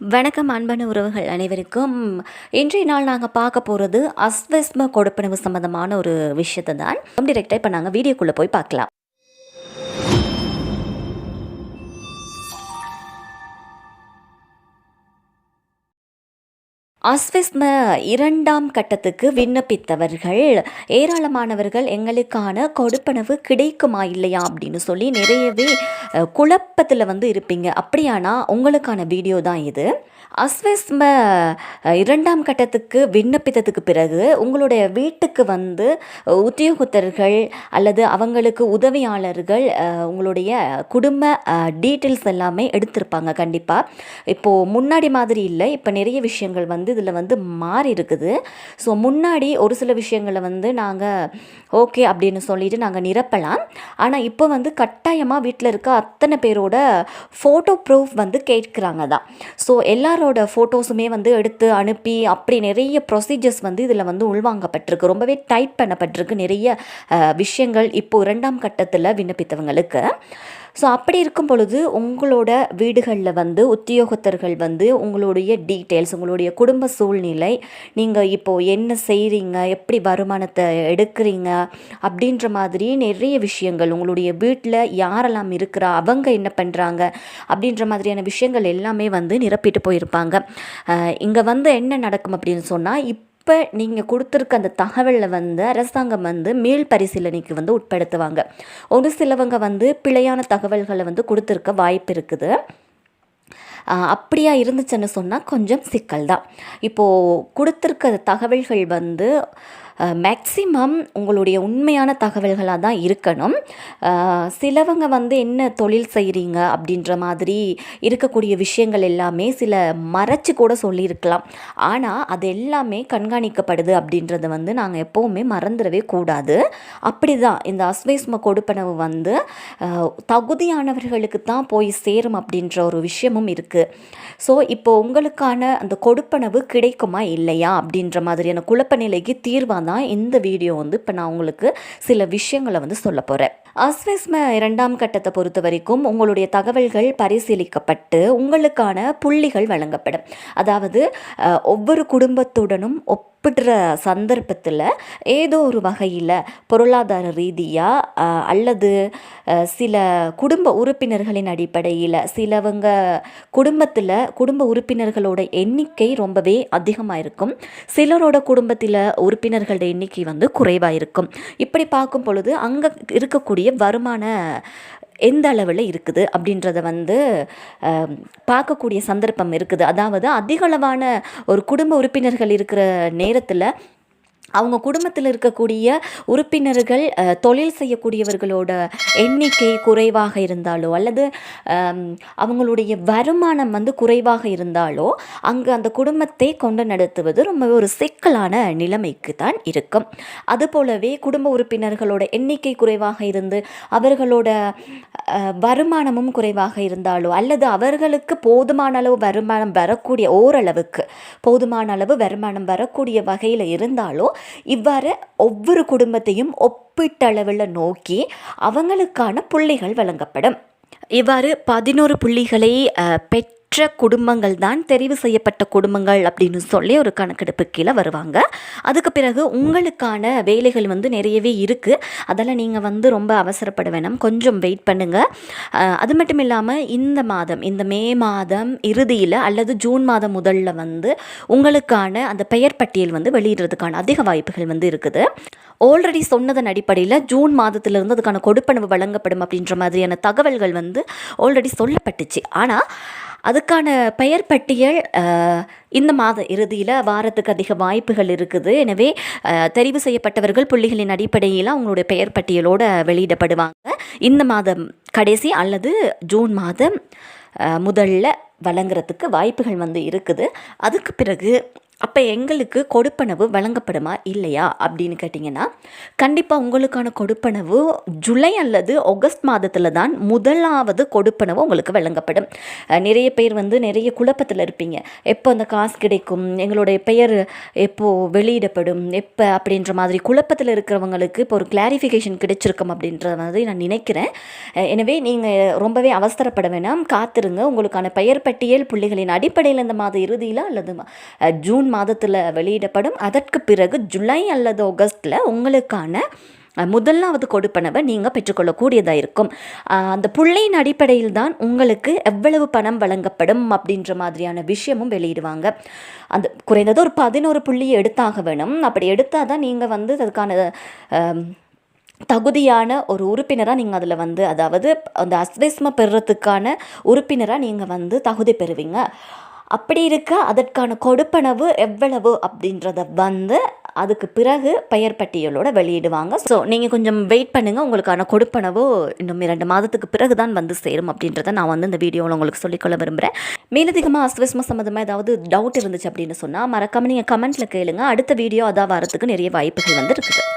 வணக்கம் அன்பான உறவுகள் அனைவருக்கும். இன்றைய நாள் நாங்கள் பார்க்க போகிறது அஸ்வஸ்ம கொடுப்பனவு சம்மந்தமான ஒரு விஷயத்தை தான் டிரெக்டாக இப்போ நாங்கள் வீடியோக்குள்ளே போய் பார்க்கலாம். அஸ்விஸ்ம இரண்டாம் கட்டத்துக்கு விண்ணப்பித்தவர்கள் ஏராளமானவர்கள் எங்களுக்கான கொடுப்பனவு கிடைக்குமா இல்லையா அப்படின்னு சொல்லி நிறையவே குழப்பத்தில் வந்து இருப்பீங்க. அப்படியானா உங்களுக்கான வீடியோ தான் இது. அஸ்வஸ்ம இரண்டாம் கட்டத்துக்கு விண்ணப்பித்ததுக்கு பிறகு உங்களுடைய வீட்டுக்கு வந்து உத்தியோகத்தர்கள் அல்லது அவங்களுக்கு உதவியாளர்கள் உங்களுடைய குடும்ப டீட்டெயில்ஸ் எல்லாமே எடுத்திருப்பாங்க கண்டிப்பாக இப்போது முன்னாடி மாதிரி இல்லை. இப்போ நிறைய விஷயங்கள் வந்து இதில் வந்து மாறி இருக்குது ஸோ முன்னாடி ஒரு சில விஷயங்களை வந்து நாங்கள் ஓகே அப்படின்னு சொல்லிட்டு நாங்கள் நிரப்பலாம். ஆனால் இப்போ வந்து கட்டாயமாக வீட்டில் இருக்க அத்தனை பேரோட ஃபோட்டோ ப்ரூஃப் வந்து கேட்குறாங்க தான். ஸோ எல்லாரோட ஃபோட்டோஸுமே வந்து எடுத்து அனுப்பி அப்படி நிறைய ப்ரொசீஜர்ஸ் வந்து இதில் வந்து உள்வாங்கப்பட்டிருக்கு. ரொம்பவே டைட் பண்ணப்பட்டிருக்கு நிறைய விஷயங்கள் இப்போது இரண்டாம் கட்டத்தில் விண்ணப்பித்தவங்களுக்கு. ஸோ அப்படி இருக்கும் பொழுது உங்களோட வீடுகளில் வந்து உத்தியோகத்தர்கள் வந்து உங்களுடைய டீட்டெயில்ஸ் உங்களுடைய குடும்ப சூழ்நிலை நீங்கள் இப்போது என்ன செய்கிறீங்க எப்படி வருமானத்தை எடுக்கிறீங்க அப்படின்ற மாதிரி நிறைய விஷயங்கள் உங்களுடைய வீட்டில் யாரெல்லாம் இருக்கிறா அவங்க என்ன பண்ணுறாங்க அப்படின்ற மாதிரியான விஷயங்கள் எல்லாமே வந்து நிரப்பிட்டு போயிருப்பாங்க. இங்கே வந்து என்ன நடக்கும் அப்படின்னு சொன்னால் இப்போ இப்போ நீங்கள் கொடுத்துருக்க அந்த தகவலில் வந்து அரசாங்கம் வந்து மீள் பரிசீலனைக்கு வந்து உட்படுத்துவாங்க. ஒரு சிலவங்க வந்து பிழையான தகவல்களை வந்து கொடுத்துருக்க வாய்ப்பு இருக்குது. அப்படியா இருந்துச்சுன்னு சொன்னால் கொஞ்சம் சிக்கல் தான். இப்போது கொடுத்துருக்க தகவல்கள் வந்து மேக்சிமம் உங்களுடைய உண்மையான தகவல்களாக தான் இருக்கணும். சிலவங்க வந்து என்ன தொழில் செய்கிறீங்க அப்படின்ற மாதிரி இருக்கக்கூடிய விஷயங்கள் எல்லாமே சில மறைச்சு கூட சொல்லியிருக்கலாம். ஆனால் அது எல்லாமே கண்காணிக்கப்படுது அப்படின்றத வந்து நாங்கள் எப்போவுமே மறந்துடவே கூடாது. அப்படி தான் இந்த அஸ்வேஸ்ம கொடுப்பனவு வந்து தகுதியானவர்களுக்கு தான் போய் சேரும் அப்படின்ற ஒரு விஷயமும் இருக்குது ஸோ இப்போ உங்களுக்கான அந்த கொடுப்பனவு கிடைக்குமா இல்லையா அப்படின்ற மாதிரியான குழப்ப நிலைக்கு தீர்வாக தான் இந்த வீடியோ வந்து இப்போ நான் உங்களுக்கு சில விஷயங்களை வந்து சொல்ல போகிறேன் அஸ்வஸ்ம இரண்டாம் கட்டத்தை பொறுத்த வரைக்கும் உங்களுடைய தகவல்கள் பரிசீலிக்கப்பட்டு உங்களுக்கான புள்ளிகள் வழங்கப்படும். அதாவது ஒவ்வொரு குடும்பத்துடனும் ஒப்பிடுற சந்தர்ப்பத்தில் ஏதோ ஒரு வகையில் பொருளாதார ரீதியாக அல்லது சில குடும்ப உறுப்பினர்களின் அடிப்படையில் சிலவங்க குடும்பத்தில் குடும்ப உறுப்பினர்களோட எண்ணிக்கை ரொம்பவே அதிகமாக இருக்கும் சிலரோட குடும்பத்தில் உறுப்பினர்களோட எண்ணிக்கை வந்து குறைவாக இருக்கும் இப்படி பார்க்கும் பொழுது அங்கே இருக்கக்கூடிய வருமான எந்த அளவில் இருக்குது அப்படின்றத வந்து பார்க்கக்கூடிய சந்தர்ப்பம் இருக்குது. அதாவது அதிகளவான ஒரு குடும்ப உறுப்பினர்கள் இருக்கிற நேரத்தில் அவங்க குடும்பத்தில் இருக்கக்கூடிய உறுப்பினர்கள் தொழில் செய்யக்கூடியவர்களோட எண்ணிக்கை குறைவாக இருந்தாலோ அல்லது அவங்களுடைய வருமானம் வந்து குறைவாக இருந்தாலோ அங்கே அந்த குடும்பத்தை கொண்டு நடத்துவது ரொம்ப ஒரு சிக்கலான நிலைமைக்கு தான் இருக்கும். அதுபோலவே குடும்ப உறுப்பினர்களோட எண்ணிக்கை குறைவாக இருந்து அவர்களோட வருமானமும் குறைவாக இருந்தாலோ அல்லது அவர்களுக்கு போதுமான அளவு வருமானம் வரக்கூடிய ஓரளவுக்கு போதுமான அளவு வருமானம் வரக்கூடிய வகையில் இருந்தாலோ இவ்வாறு ஒவ்வொரு குடும்பத்தையும் ஒப்பீட்டளவில் நோக்கி அவங்களுக்கான புள்ளிகள் வழங்கப்படும். இவ்வாறு பதினோரு புள்ளிகளை அஹ், பெற்ற குடும்பங்கள் தான் தெரிவு செய்யப்பட்ட குடும்பங்கள் அப்படின்னு சொல்லி ஒரு கணக்கெடுப்பு கீழே வருவாங்க. அதுக்கு பிறகு உங்களுக்கான வேலைகள் வந்து நிறையவே இருக்குது அதெல்லாம் நீங்கள் வந்து ரொம்ப அவசரப்பட வேணாம். கொஞ்சம் வெயிட் பண்ணுங்கள் அது மட்டும் இல்லாமல் இந்த மாதம் இந்த மே மாதம் இறுதியில் அல்லது ஜூன் மாதம் முதல்ல வந்து உங்களுக்கான அந்த பெயர் பட்டியல் வந்து வெளியிடுறதுக்கான அதிக வாய்ப்புகள் வந்து இருக்குது. ஆல்ரெடி சொன்னதன் அடிப்படையில் ஜூன் மாதத்திலிருந்து அதுக்கான கொடுப்பனவு வழங்கப்படும் அப்படின்ற மாதிரியான தகவல்கள் வந்து ஆல்ரெடி சொல்லப்பட்டுச்சு. ஆனால் அதுக்கான பெயர் பட்டியல் இந்த மாத இறுதியில் வாரத்துக்கு அதிக வாய்ப்புகள் இருக்குது. எனவே தெரிவு செய்யப்பட்டவர்கள் புள்ளிகளின் அடிப்படையில் அவங்களுடைய பெயர் பட்டியலோடு வெளியிடப்படுவாங்க. இந்த மாதம் கடைசி அல்லது ஜூன் மாதம் முதல்ல வழங்குறதுக்கு வாய்ப்புகள் வந்து இருக்குது. அதுக்கு பிறகு அப்போ எங்களுக்கு கொடுப்பனவு வழங்கப்படுமா? இல்லையா? அப்படின்னு கேட்டிங்கன்னா கண்டிப்பாக உங்களுக்கான கொடுப்பனவு ஜூலை அல்லது ஆகஸ்ட் மாதத்தில் தான் முதலாவது கொடுப்பனவு உங்களுக்கு வழங்கப்படும். நிறைய பேர் வந்து நிறைய குழப்பத்தில் இருப்பீங்க. எப்போ அந்த காசு கிடைக்கும்? எங்களுடைய பெயர் எப்போது வெளியிடப்படும்? எப்போ அப்படின்ற மாதிரி குழப்பத்தில் இருக்கிறவங்களுக்கு இப்போ ஒரு கிளாரிஃபிகேஷன் கிடைச்சிருக்கும் அப்படின்ற மாதிரி நான் நினைக்கிறேன். எனவே நீங்கள் ரொம்பவே அவசரப்பட வேணாம். காத்திருங்க. உங்களுக்கான பெயர் பட்டியல் புள்ளிகளின் அடிப்படையில் இந்த மாத இறுதியில் அல்லது ஜூன் ஜூன் மாதத்தில் வெளியிடப்படும். அதற்கு பிறகு ஜூலை அல்லது ஆகஸ்ட்டில் உங்களுக்கான முதலாவது கொடுப்பனவை நீங்கள் பெற்றுக்கொள்ளக்கூடியதாக இருக்கும். அந்த புள்ளையின் அடிப்படையில் தான் உங்களுக்கு எவ்வளவு பணம் வழங்கப்படும் அப்படின்ற மாதிரியான விஷயமும் வெளியிடுவாங்க. அந்த குறைந்தது ஒரு பதினோரு புள்ளியை எடுத்தாக வேணும். அப்படி எடுத்தால் தான் நீங்கள் வந்து அதுக்கான தகுதியான ஒரு உறுப்பினராக நீங்கள் அதில் வந்து அதாவது அந்த அஸ்வஸ்ம பெறுறதுக்கான உறுப்பினராக நீங்கள் வந்து தகுதி பெறுவீங்க. அப்படி இருக்க அதற்கான கொடுப்பனவு எவ்வளவு அப்படின்றத வந்து அதுக்கு பிறகு பெயர் பட்டியலோட வெளியிடுவாங்க. ஸோ நீங்கள் கொஞ்சம் வெயிட் பண்ணுங்கள் உங்களுக்கான கொடுப்பனவு இன்னும் இரண்டு மாதத்துக்கு பிறகு தான் வந்து சேரும் அப்படின்றத நான் வந்து இந்த வீடியோவில் உங்களுக்கு சொல்லிக்கொள்ள விரும்புகிறேன் மேலதிகமாக அஸ்வஸ்ம சம்மந்தமாக ஏதாவது டவுட் இருந்துச்சு அப்படின்னு சொன்னால் மறக்காமல் நீங்கள் கமெண்ட்டில் கேளுங்க. அடுத்த வீடியோ அதான் வரத்துக்கு நிறைய வாய்ப்புகள் வந்து இருக்குது.